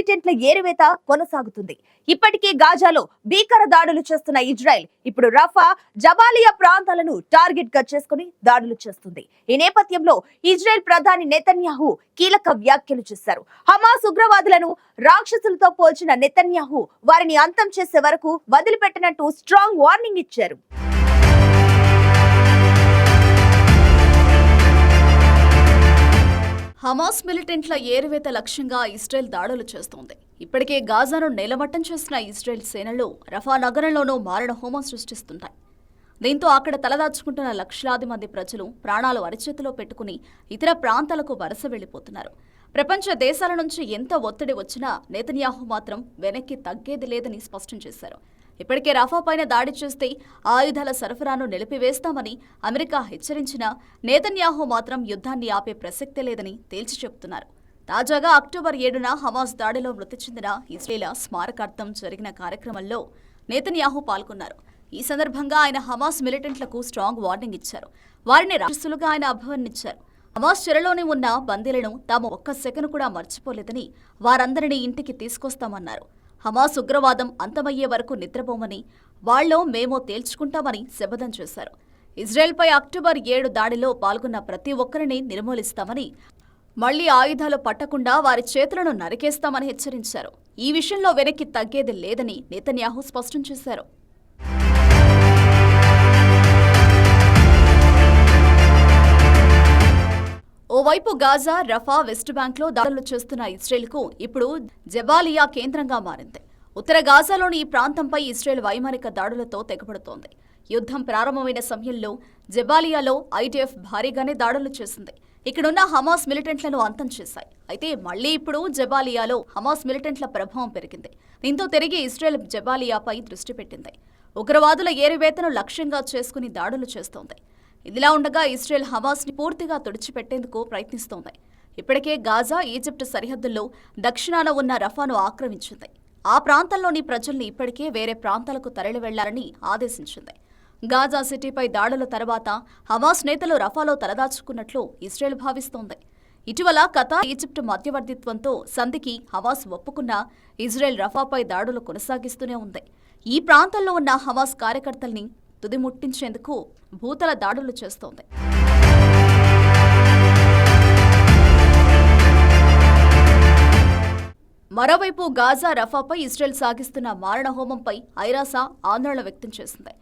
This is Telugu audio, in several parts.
మిలిటెంట్ల ఏరివేత కొనసాగుతుంది. ఇప్పటికే గాజాలో భీకర దాడులు చేస్తున్న ఇజ్రాయెల్ ఇప్పుడు రఫా జబాలియా ప్రాంతాలను టార్గెట్గా చేసుకుని దాడులు చేస్తుంది. ఈ నేపథ్యంలో ఇజ్రాయెల్ ప్రధాని నెతన్యాహు కీలక వ్యాఖ్యలు చేశారు. హమాస్ ఉగ్రవాదులను రాక్షసులతో పోల్చిన నెతన్యాహు వారిని అంతం చేసే వరకు వదిలిపెట్టినట్టు స్ట్రాంగ్ వార్నింగ్ ఇచ్చారు. హమాస్ మిలిటెంట్ల ఏరువేత లక్ష్యంగా ఇస్రాయెల్ దాడులు చేస్తోంది. ఇప్పటికే గాజాను నేలమట్టం చేసిన ఇజ్రాయెల్ సేనలు రఫా నగరంలోనూ మారణ హోమం సృష్టిస్తున్నాయి దీంతో అక్కడ తలదాచుకుంటున్న లక్షలాది మంది ప్రజలు ప్రాణాలు అరిచేతిలో పెట్టుకుని ఇతర ప్రాంతాలకు వలస వెళ్ళిపోతున్నారు ప్రపంచ దేశాల నుంచి ఎంత ఒత్తిడి వచ్చినా నేతన్యాహు మాత్రం వెనక్కి తగ్గేది లేదని స్పష్టం చేశారు. ఇప్పటికే రఫా పైన దాడి చేస్తే ఆయుధాల సరఫరాను నిలిపివేస్తామని అమెరికా హెచ్చరించినా నేతన్యాహు మాత్రం యుద్ధాన్ని ఆపే ప్రసక్తే లేదని తేల్చి చెబుతున్నారు. తాజాగా అక్టోబర్ ఏడున హమాస్ దాడిలో మృతి చెందిన ఇస్రేల స్మారకార్థం జరిగిన కార్యక్రమంలో నేతన్యాహు పాల్గొన్నారు. ఈ సందర్భంగా ఆయన హమాస్ మిలిటెంట్లకు స్ట్రాంగ్ వార్నింగ్ ఇచ్చారు. వారిని రాక్షసులుగా ఆయన అభివర్ణించారు. హమాస్ చెరలోనే ఉన్న బందీలను తాము ఒక్క సెకను కూడా మర్చిపోలేదని వారందరినీ ఇంటికి తీసుకొస్తామన్నారు. హమాస్ ఉగ్రవాదం అంతమయ్యే వరకు నిద్రపోమని వాళ్ళో మేమో తేల్చుకుంటామని శపథం చేశారు. ఇజ్రాయెల్పై అక్టోబర్ ఏడు దాడిలో పాల్గొన్న ప్రతి ఒక్కరిని నిర్మూలిస్తామని మళ్ళీ ఆయుధాలు పట్టకుండా వారి చేతులను నరికేస్తామని హెచ్చరించారు. ఈ విషయంలో వెనక్కి తగ్గేది లేదని నేతన్యాహు స్పష్టం చేశారు. ఓవైపు గాజా రఫా వెస్ట్ బ్యాంక్లో దాడులు చేస్తున్న ఇజ్రాయెల్కు ఇప్పుడు జబాలియా కేంద్రంగా మారింది. ఉత్తర గాజాలోని ఈ ప్రాంతంపై ఇస్రేల్ వైమానిక దాడులతో తెగబడుతోంది యుద్ధం ప్రారంభమైన సమయంలో జబాలియాలో ఐటీఎఫ్ భారీగానే దాడులు చేసింది. ఇక్కడున్న హమాస్ మిలిటెంట్లను అంతం చేశాయి. అయితే మళ్ళీ ఇప్పుడు జబాలియాలో హమాస్ మిలిటెంట్ల ప్రభావం పెరిగింది. దీంతో తిరిగి ఇజ్రాయెల్ జబాలియాపై దృష్టి పెట్టింది. ఉగ్రవాదుల ఏరివేతను లక్ష్యంగా చేసుకుని దాడులు చేస్తోంది. ఇదిలా ఉండగా ఇజ్రాయెల్ హమాస్ని పూర్తిగా తుడిచిపెట్టేందుకు ప్రయత్నిస్తోంది. ఇప్పటికే గాజా ఈజిప్ట్ సరిహద్దుల్లో దక్షిణాన ఉన్న రఫాను ఆక్రమించింది. ఆ ప్రాంతంలోని ప్రజల్ని ఇప్పటికే వేరే ప్రాంతాలకు తరలి వెళ్ళాలని ఆదేశించింది. గాజా సిటీపై దాడుల తర్వాత హమాస్ నేతలు రఫాలో తలదాచుకున్నట్లు ఇజ్రాయెల్ భావిస్తోంది. ఇటీవల కథా ఈజిప్ట్ మధ్యవర్తిత్వంతో సంధికి హమాస్ ఒప్పుకున్న ఇజ్రాయెల్ రఫాపై దాడులు కొనసాగిస్తూనే ఉంది. ఈ ప్రాంతంలో ఉన్న హమాస్ కార్యకర్తల్ని తుదిముట్టించేందుకు భూతల దాడులు చేస్తోంది. మరోవైపు గాజా రఫాపై ఇజ్రాయెల్ సాగిస్తున్న మారణ హోమంపై ఐరాస ఆందోళన వ్యక్తం చేసింది.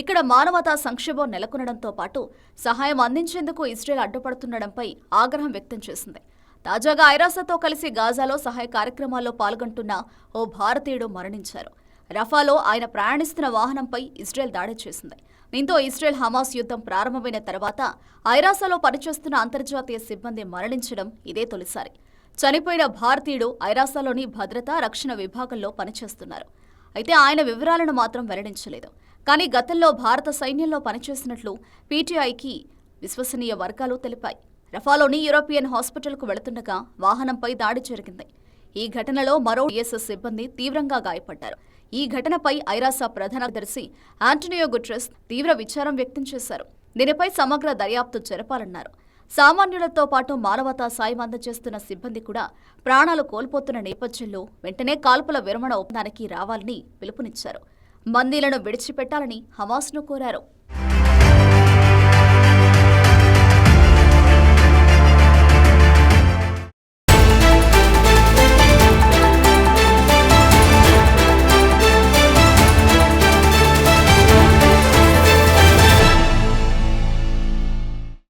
ఇక్కడ మానవతా సంక్షోభం నెలకొనడంతో పాటు సహాయం అందించేందుకు ఇజ్రాయెల్ అడ్డుపడుతుండడంపై ఆగ్రహం వ్యక్తం చేసింది. తాజాగా ఐరాసతో కలిసి గాజాలో సహాయ కార్యక్రమాల్లో పాల్గొంటున్న ఓ భారతీయుడు మరణించారు. రఫాలో ఆయన ప్రయాణిస్తున్న వాహనంపై ఇజ్రాయెల్ దాడి చేసింది. దీంతో ఇజ్రాయెల్ హమాస్ యుద్ధం ప్రారంభమైన తర్వాత ఐరాసాలో పనిచేస్తున్న అంతర్జాతీయ సిబ్బంది మరణించడం ఇదే తొలిసారి. చనిపోయిన భారతీయుడు ఐరాసాలోని భద్రతా రక్షణ విభాగంలో పనిచేస్తున్నారు. అయితే ఆయన వివరాలను మాత్రం వెల్లడించలేదు. కానీ గతంలో భారత సైన్యంలో పనిచేసినట్లు పీటీఐకి విశ్వసనీయ వర్గాలు తెలిపాయి. రఫాలోని యూరోపియన్ హాస్పిటల్కు వెళుతుండగా వాహనంపై దాడి జరిగింది. ఈ ఘటనలో మరో ఈఎస్ఎస్ సిబ్బంది తీవ్రంగా గాయపడ్డారు. ఈ ఘటనపై ఐరాసా ప్రధాన దర్శి ఆంటోనియో గుట్రెస్ తీవ్ర విచారం వ్యక్తం చేశారు. దీనిపై సమగ్ర దర్యాప్తు జరపాలన్నారు. సామాన్యులతో పాటు మానవతా సాయం అందజేస్తున్న సిబ్బంది కూడా ప్రాణాలు కోల్పోతున్న నేపథ్యంలో వెంటనే కాల్పుల విరమణ ఒప్పందానికి రావాలని పిలుపునిచ్చారు. బందీలను విడిచిపెట్టాలని హమాస్ను కోరారు.